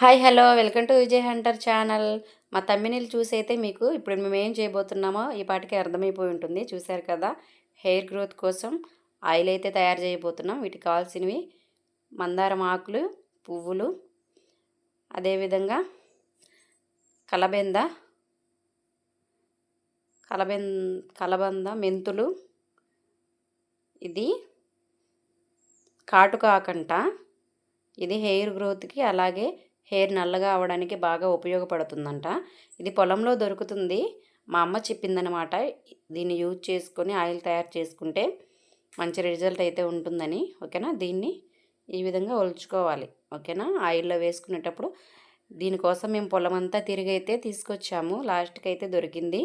Hi hello welcome to Vijay hunter channel. మా తమ్మినీళ్ళు చూసి అయితే మీకు ఇప్పుడు మేము ఏం చేయబోతున్నామో ఈ పాటికి అర్థమైపోయి ఉంటుంది చూశారు కదా? హెయిర్ గ్రోత్ కోసం ఆయిల్ అయితే తయారు చేయబోతున్నాం. వీటికి కావాల్సినవి మందారం ఆకులు పువ్వులు అదేవిధంగా కలబెంద కలబెం కలబంద మెంతులు ఇది కాటుకాకంట ఇది హెయిర్ గ్రోత్కి అలాగే హెయిర్ నల్లగా అవడానికి బాగా ఉపయోగపడుతుందంట. ఇది పొలంలో దొరుకుతుంది. మా అమ్మ చెప్పిందనమాట దీన్ని యూజ్ చేసుకొని ఆయిల్ తయారు చేసుకుంటే మంచి రిజల్ట్ అయితే ఉంటుందని. ఓకేనా? దీన్ని ఈ విధంగా ఒలుచుకోవాలి. ఓకేనా? ఆయిల్లో వేసుకునేటప్పుడు దీనికోసం మేము పొలం అంతా తిరిగి అయితే తీసుకొచ్చాము. లాస్ట్కి అయితే దొరికింది.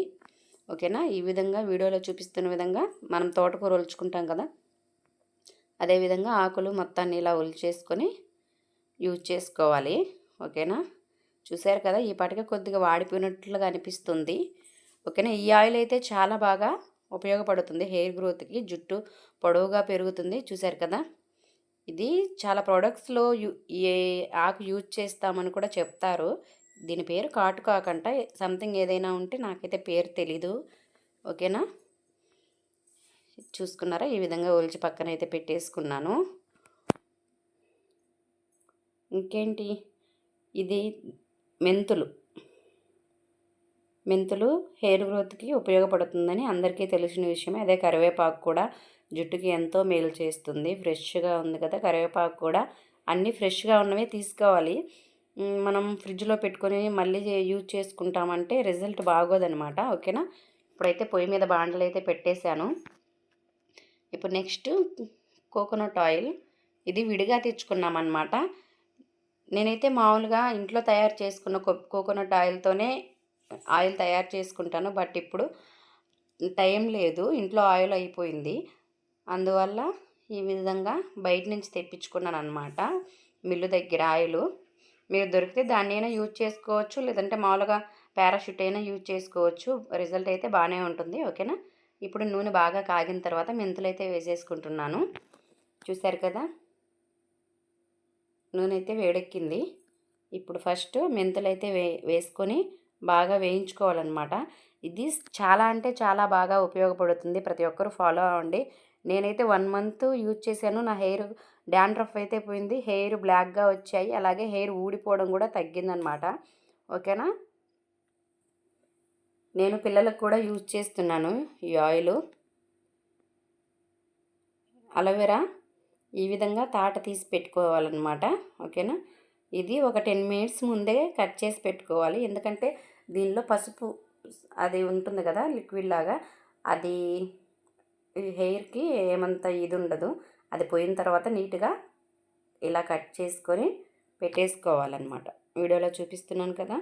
ఓకేనా? ఈ విధంగా వీడియోలో చూపిస్తున్న విధంగా మనం తోటకూర ఒలుచుకుంటాం కదా? అదేవిధంగా ఆకులు మొత్తాన్ని ఇలా ఒలిచేసుకొని యూజ్ చేసుకోవాలి. ఓకేనా? చూసారు కదా ఈ పాటికి కొద్దిగా వాడిపోయినట్లుగా అనిపిస్తుంది. ఓకేనా? ఈ ఆయిల్ అయితే చాలా బాగా ఉపయోగపడుతుంది హెయిర్ గ్రోత్కి. జుట్టు పొడవుగా పెరుగుతుంది. చూసారు కదా? ఇది చాలా ప్రోడక్ట్స్లో యూ ఏ ఆకు యూజ్ చేస్తామని కూడా చెప్తారు. దీని పేరు కాటుకాకంట. సంథింగ్ ఏదైనా ఉంటే నాకైతే పేరు తెలీదు. ఓకేనా? చూసుకున్నారా? ఈ విధంగా ఒలిచి పక్కన అయితే పెట్టేసుకున్నాను. ఇంకేంటి? ఇది మెంతులు. మెంతులు హెయిర్ గ్రోత్కి ఉపయోగపడుతుందని అందరికీ తెలిసిన విషయమే. అదే కరివేపాకు కూడా జుట్టుకి ఎంతో మేలు చేస్తుంది. ఫ్రెష్గా ఉంది కదా కరివేపాకు కూడా అన్నీ ఫ్రెష్గా ఉన్నవే తీసుకోవాలి. మనం ఫ్రిడ్జ్లో పెట్టుకొని మళ్ళీ యూజ్ చేసుకుంటామంటే రిజల్ట్ బాగోదనమాట ఓకేనా? ఇప్పుడైతే పొయ్యి మీద బాండలు అయితే పెట్టేశాను. ఇప్పుడు నెక్స్ట్ కోకోనట్ ఆయిల్. ఇది విడిగా తెచ్చుకున్నామన్నమాట. నేనైతే మామూలుగా ఇంట్లో తయారు చేసుకున్న కోకోనట్ ఆయిల్తోనే ఆయిల్ తయారు చేసుకుంటాను. బట్ ఇప్పుడు టైం లేదు. ఇంట్లో ఆయిల్ అయిపోయింది. అందువల్ల ఈ విధంగా బయట నుంచి తెప్పించుకున్నాను అనమాట మిల్లు దగ్గర ఆయిల్. మీరు దొరికితే దాన్ని అయినా యూజ్ చేసుకోవచ్చు. లేదంటే మామూలుగా పారాషూట్ అయినా యూజ్ చేసుకోవచ్చు. రిజల్ట్ అయితే బాగానే ఉంటుంది. ఓకేనా? ఇప్పుడు నూనె బాగా కాగిన తర్వాత మెంతులు అయితే వేసేసుకుంటున్నాను. చూశారు కదా? నూనె అయితే వేడెక్కింది. ఇప్పుడు ఫస్ట్ మెంతులు అయితే వే వేసుకొని బాగా వేయించుకోవాలన్నమాట. ఇది చాలా అంటే చాలా బాగా ఉపయోగపడుతుంది. ప్రతి ఒక్కరు ఫాలో అవ్వండి. నేనైతే వన్ మంత్ యూజ్ చేశాను. నా హెయిర్ డాండ్రఫ్ అయితే పోయింది. హెయిర్ బ్లాక్గా వచ్చాయి. అలాగే హెయిర్ ఊడిపోవడం కూడా తగ్గిందనమాట ఓకేనా? నేను పిల్లలకు కూడా యూజ్ చేస్తున్నాను ఈ ఆయిల్. అలోవెరా? ఈ విధంగా తాట తీసి పెట్టుకోవాలన్నమాట. ఓకేనా? ఇది ఒక టెన్ మినిట్స్ ముందే కట్ చేసి పెట్టుకోవాలి. ఎందుకంటే దీనిలో పసుపు అది ఉంటుంది కదా లిక్విడ్ లాగా. అది హెయిర్కి ఏమంత ఇది ఉండదు. అది పోయిన తర్వాత నీట్గా ఇలా కట్ చేసుకొని పెట్టేసుకోవాలన్నమాట. వీడియోలో చూపిస్తున్నాను కదా.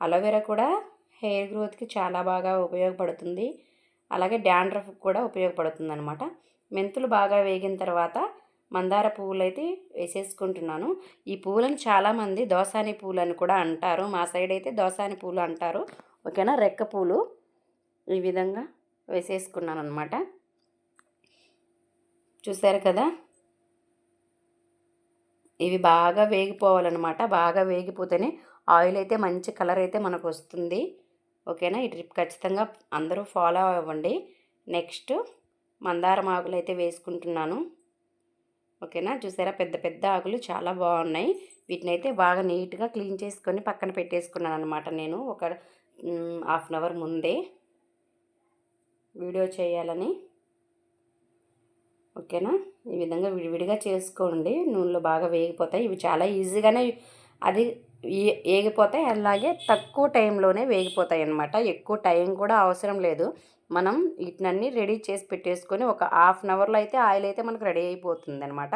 అలోవెరా కూడా హెయిర్ గ్రోత్కి చాలా బాగా ఉపయోగపడుతుంది. అలాగే డాండ్రఫ్ కూడా ఉపయోగపడుతుంది అనమాట మెంతులు బాగా వేగిన తర్వాత మందార పువ్వులు అయితే వేసేసుకుంటున్నాను. ఈ పువ్వులను చాలామంది దోసాని పూలు అని కూడా అంటారు. మా సైడ్ అయితే దోసాని పూలు అంటారు. ఓకేనా? రెక్క పూలు ఈ విధంగా వేసేసుకున్నాను అనమాట చూసారు కదా? ఇవి బాగా వేగిపోవాలన్నమాట. బాగా వేగిపోతేనే ఆయిల్ అయితే మంచి కలర్ అయితే మనకు వస్తుంది. ఓకేనా? ఈ ట్రిప్ ఖచ్చితంగా అందరూ ఫాలో అవ్వండి. నెక్స్ట్ మందారం ఆకులు అయితే వేసుకుంటున్నాను. ఓకేనా? చూసారా? పెద్ద పెద్ద ఆకులు చాలా బాగున్నాయి. వీటిని అయితే బాగా నీట్గా క్లీన్ చేసుకొని పక్కన పెట్టేసుకున్నాను అనమాట నేను ఒక హాఫ్ అన్ అవర్ ముందే. వీడియో చేయాలని. ఓకేనా? ఈ విధంగా విడివిడిగా చేసుకోండి. నూనెలో బాగా వేగిపోతాయి. ఇవి చాలా ఈజీగానే అది వేగిపోతాయి. అలాగే తక్కువ టైంలోనే వేగిపోతాయి అన్నమాట. ఎక్కువ టైం కూడా అవసరం లేదు. మనం వీటినన్నీ రెడీ చేసి పెట్టేసుకొని ఒక హాఫ్ అన్ అవర్లో అయితే ఆయిల్ అయితే మనకు రెడీ అయిపోతుంది అనమాట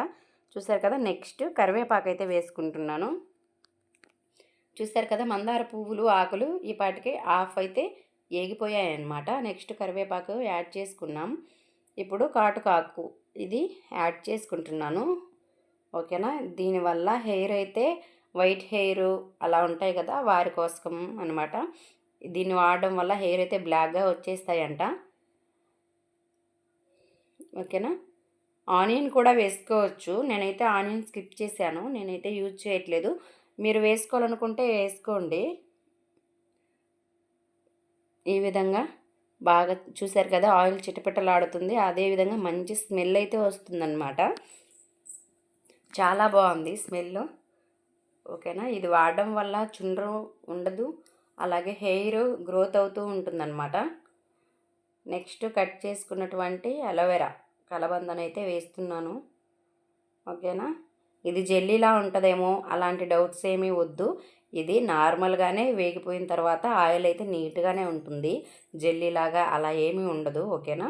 చూసారు కదా నెక్స్ట్ కరివేపాకు అయితే వేసుకుంటున్నాను. చూసారు కదా మందార పువ్వులు ఆకులు ఈ పాటికి హాఫ్ అయితే ఏగిపోయాయి అనమాట నెక్స్ట్ కరివేపాకు యాడ్ చేసుకున్నాం. ఇప్పుడు కాటుకాకు ఇది యాడ్ చేసుకుంటున్నాను. ఓకేనా? దీనివల్ల హెయిర్ అయితే వైట్ హెయిర్ అలా ఉంటాయి కదా వారి కోసం అనమాట దీన్ని వాడడం వల్ల హెయిర్ అయితే బ్లాక్గా వచ్చేస్తాయంట. ఓకేనా? ఆనియన్ కూడా వేసుకోవచ్చు. నేనైతే ఆనియన్ స్కిప్ చేశాను. నేనైతే యూజ్ చేయట్లేదు. మీరు వేసుకోవాలనుకుంటే వేసుకోండి. ఈ విధంగా బాగా చూసారు కదా ఆయిల్ చిటపిటలాడుతుంది. అదేవిధంగా మంచి స్మెల్ అయితే వస్తుందన్నమాట. చాలా బాగుంది స్మెల్. ఓకేనా? ఇది వాడడం వల్ల చుండ్రు ఉండదు అలాగే హెయిర్ గ్రోత్ అవుతూ ఉంటుందన్నమాట. నెక్స్ట్ కట్ చేసుకున్నటువంటి అలోవెరా కలబందన అయితే వేస్తున్నాను. ఓకేనా? ఇది జెల్లీలా ఉంటుందేమో అలాంటి డౌట్స్ ఏమీ వద్దు. ఇది నార్మల్గానే వేగిపోయిన తర్వాత ఆయిల్ అయితే నీట్గానే ఉంటుంది. జెల్లీలాగా అలా ఏమీ ఉండదు ఓకేనా?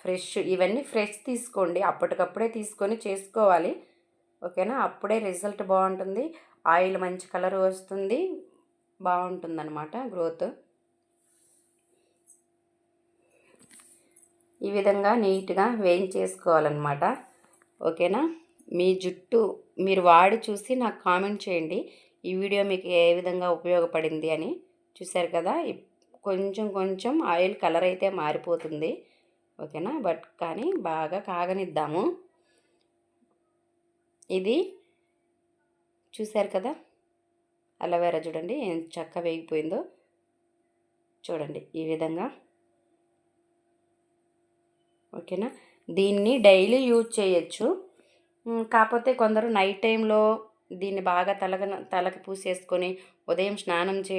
ఫ్రెష్ ఇవన్నీ ఫ్రెష్ తీసుకోండి. అప్పటికప్పుడే తీసుకొని చేసుకోవాలి. ఓకేనా? అప్పుడే రిజల్ట్ బాగుంటుంది. ఆయిల్ మంచి కలర్ వస్తుంది. బాగుంటుంది అనమాట గ్రోత్. ఈ విధంగా నీట్గా వేయించేసుకోవాలన్నమాట. ఓకేనా? మీ జుట్టు మీరు వాడి చూసి నాకు కామెంట్ చేయండి. ఈ వీడియో మీకు ఏ విధంగా ఉపయోగపడింది అని. చూసారు కదా? కొంచెం కొంచెం ఆయిల్ కలర్ అయితే మారిపోతుంది. ఓకేనా? బట్ కానీ బాగా కాగనిద్దాము. ఇది చూశారు కదా? అలవేరా చూడండి ఎంత చక్క వేగిపోయిందో. చూడండి ఈ విధంగా. ఓకేనా? దీన్ని డైలీ యూజ్ చేయొచ్చు. కాకపోతే కొందరు నైట్ టైంలో దీన్ని బాగా తలక తలకి పూసేసుకొని ఉదయం స్నానం చే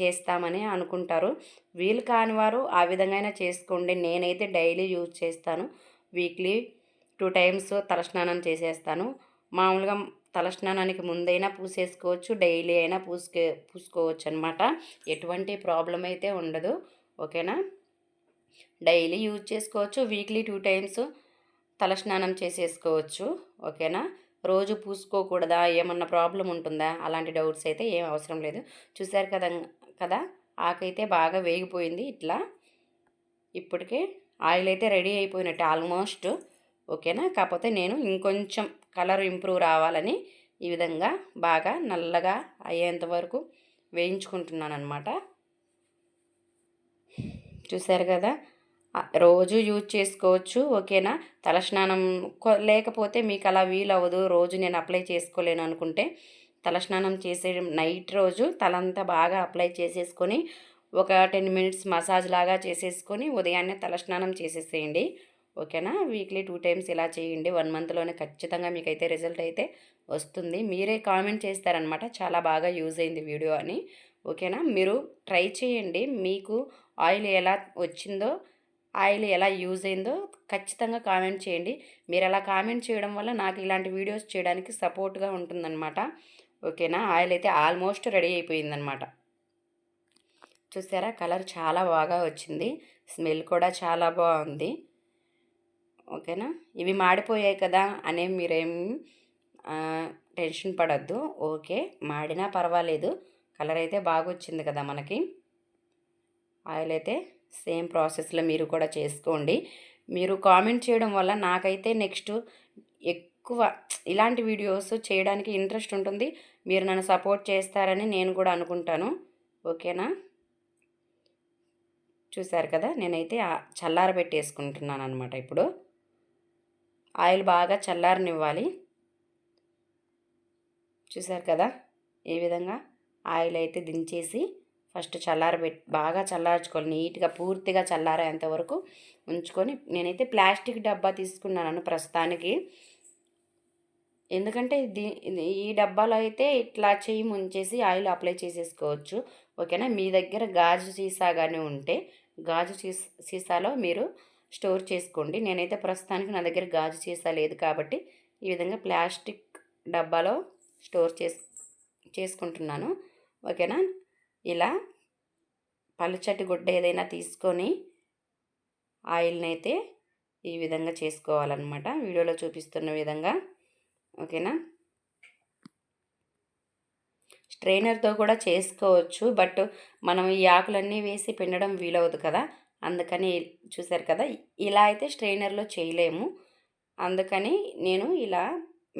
చేస్తామని అనుకుంటారు. వీలు కాని వారు ఆ విధంగా చేసుకోండి. నేనైతే డైలీ యూజ్ చేస్తాను. వీక్లీ టూ టైమ్స్ తలస్నానం చేసేస్తాను. మామూలుగా తలస్నానానికి ముందైనా పూసేసుకోవచ్చు డైలీ అయినా పూసుకే పూసుకోవచ్చు అనమాట ఎటువంటి ప్రాబ్లం అయితే ఉండదు. ఓకేనా? డైలీ యూజ్ చేసుకోవచ్చు వీక్లీ టూ టైమ్స్ తలస్నానం చేసేసుకోవచ్చు. ఓకేనా? రోజు పూసుకోకూడదా? ఏమన్నా ప్రాబ్లం ఉంటుందా? అలాంటి డౌట్స్ అయితే ఏం అవసరం లేదు. చూసారు కదా కదా? ఆకైతే బాగా వేగిపోయింది ఇట్లా. ఇప్పటికే ఆయిల్ అయితే రెడీ అయిపోయినట్టు ఆల్మోస్ట్. ఓకేనా? కాకపోతే నేను ఇంకొంచెం కలర్ ఇంప్రూవ్ రావాలని ఈ విధంగా బాగా నల్లగా అయ్యేంత వరకు వేయించుకుంటున్నాను అనమాట చూసారు కదా? రోజు యూజ్ చేసుకోవచ్చు ఓకేనా? తలస్నానం లేకపోతే మీకు అలా వీలవ్వదు రోజు నేను అప్లై చేసుకోలేను అనుకుంటే తలస్నానం చేసే నైట్ రోజు తలంతా బాగా అప్లై చేసేసుకొని ఒక టెన్ మినిట్స్ మసాజ్ లాగా చేసేసుకొని ఉదయాన్నే తలస్నానం చేసేసేయండి. ఓకేనా? వీక్లీ టూ టైమ్స్ ఇలా చేయండి. వన్ మంత్లోనే ఖచ్చితంగా మీకైతే రిజల్ట్ అయితే వస్తుంది. మీరే కామెంట్ చేస్తారనమాట చాలా బాగా యూజ్ అయింది వీడియో అని. ఓకేనా? మీరు ట్రై చేయండి. మీకు ఆయిల్ ఎలా వచ్చిందో ఆయిల్ ఎలా యూజ్ అయిందో ఖచ్చితంగా కామెంట్ చేయండి. మీరు అలా కామెంట్ చేయడం వల్ల నాకు ఇలాంటి వీడియోస్ చేయడానికి సపోర్ట్గా ఉంటుందన్నమాట. ఓకేనా? ఆయిల్ అయితే ఆల్మోస్ట్ రెడీ అయిపోయిందనమాట చూసారా? కలర్ చాలా బాగా వచ్చింది. స్మెల్ కూడా చాలా బాగుంది. ఓకేనా? ఇవి మాడిపోయాయి కదా అనే మీరేం టెన్షన్ పడద్దు. ఓకే మాడినా పర్వాలేదు. కలర్ అయితే బాగా వచ్చింది కదా మనకి. ఆయిల్ అయితే సేమ్ ప్రాసెస్లో మీరు కూడా చేసుకోండి. మీరు కామెంట్ చేయడం వల్ల నాకైతే నెక్స్ట్ ఎక్కువ ఇలాంటి వీడియోస్ చేయడానికి ఇంట్రెస్ట్ ఉంటుంది. మీరు నన్ను సపోర్ట్ చేస్తారని నేను కూడా అనుకుంటాను. ఓకేనా? చూసారు కదా? నేనైతే చల్లారబెట్టేసుకుంటున్నాను అనమాట ఇప్పుడు. ఆయిల్ బాగా చల్లారనివ్వాలి. చూసారు కదా? ఏ విధంగా ఆయిల్ అయితే దించేసి ఫస్ట్ చల్లారబెట్టి బాగా చల్లార్చుకోవాలి. నీట్గా పూర్తిగా చల్లారేంత వరకు ఉంచుకొని నేనైతే ప్లాస్టిక్ డబ్బా తీసుకున్నాను ప్రస్తుతానికి. ఎందుకంటే దీ ఈ డబ్బాలో అయితే ఇట్లా చేయి ముంచేసి ఆయిల్ అప్లై చేసేసుకోవచ్చు. ఓకేనా? మీ దగ్గర గాజు సీసా కానీ ఉంటే గాజు సీసాలో మీరు స్టోర్ చేసుకోండి. నేనైతే ప్రస్తుతానికి నా దగ్గర గాజు సీసా లేదు కాబట్టి ఈ విధంగా ప్లాస్టిక్ డబ్బాలో స్టోర్ చేసు చేసుకుంటున్నాను. ఓకేనా? ఇలా పలుచటి గుడ్డ ఏదైనా తీసుకొని ఆయిల్ని అయితే ఈ విధంగా చేసుకోవాలన్నమాట. వీడియోలో చూపిస్తున్న విధంగా. ఓకేనా? స్ట్రైనర్తో కూడా చేసుకోవచ్చు. బట్ మనం ఈ ఆకులన్నీ వేసి పిండడం వీలవదు కదా. అందుకని చూసారు కదా ఇలా అయితే స్ట్రైనర్లో చేయలేము. అందుకని నేను ఇలా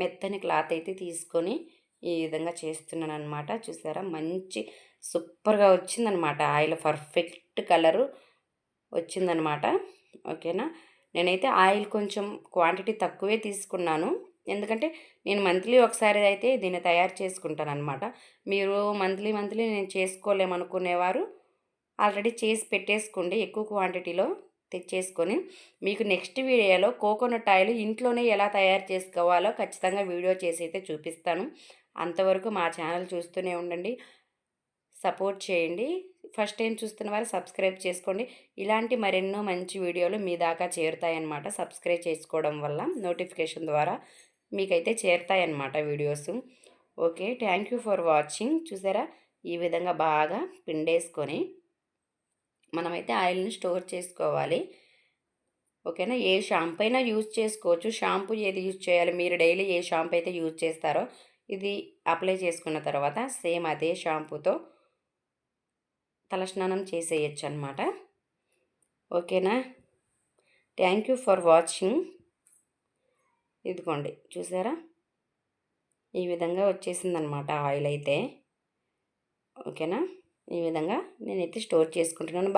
మెత్తని క్లాత్ అయితే తీసుకొని ఈ విధంగా చేస్తున్నాను అనమాట చూసారా మంచి సూపర్గా వచ్చిందనమాట ఆయిల్ పర్ఫెక్ట్ కలరు వచ్చిందనమాట ఓకేనా? నేనైతే ఆయిల్ కొంచెం క్వాంటిటీ తక్కువే తీసుకున్నాను. ఎందుకంటే నేను మంత్లీ ఒకసారి అయితే దీన్ని తయారు చేసుకుంటాను అనమాట మీరు మంత్లీ మంత్లీ నేను చేసుకోలేమనుకునేవారు ఆల్రెడీ చేసి పెట్టేసుకోండి ఎక్కువ క్వాంటిటీలో తెచ్చేసుకొని. మీకు నెక్స్ట్ వీడియోలో కోకోనట్ ఆయిల్ ఇంట్లోనే ఎలా తయారు చేసుకోవాలో ఖచ్చితంగా వీడియో చేసి అయితే చూపిస్తాను. అంతవరకు మా ఛానల్ చూస్తూనే ఉండండి. సపోర్ట్ చేయండి. ఫస్ట్ టైం చూస్తున్న వారు సబ్స్క్రైబ్ చేసుకోండి. ఇలాంటి మరెన్నో మంచి వీడియోలు మీ దాకా చేరుతాయన్నమాట సబ్స్క్రైబ్ చేసుకోవడం వల్ల నోటిఫికేషన్ ద్వారా మీకైతే చేరుతాయన్నమాట videos. Okay thank you for watching. చూసారా? ఈ విధంగా బాగా పిండేసుకొని మనమైతే ఆయిల్ని స్టోర్ చేసుకోవాలి. ఓకేనా? ఏ షాంపూ అయినా యూజ్ చేసుకోవచ్చు. షాంపూ ఏది యూజ్ చేయాలి? మీరు డైలీ ఏ షాంపూ అయితే యూజ్ చేస్తారో ఇది అప్లై చేసుకున్న తర్వాత సేమ్ అదే షాంపూతో తలస్నానం చేసేయచ్చు అనమాట ఓకేనా? Thank you for watching. ఇదిగోండి చూసారా? ఈ విధంగా వచ్చేసిందనమాట ఆయిల్ అయితే. ఓకేనా? ఈ విధంగా నేనైతే స్టోర్ చేసుకుంటున్నాను.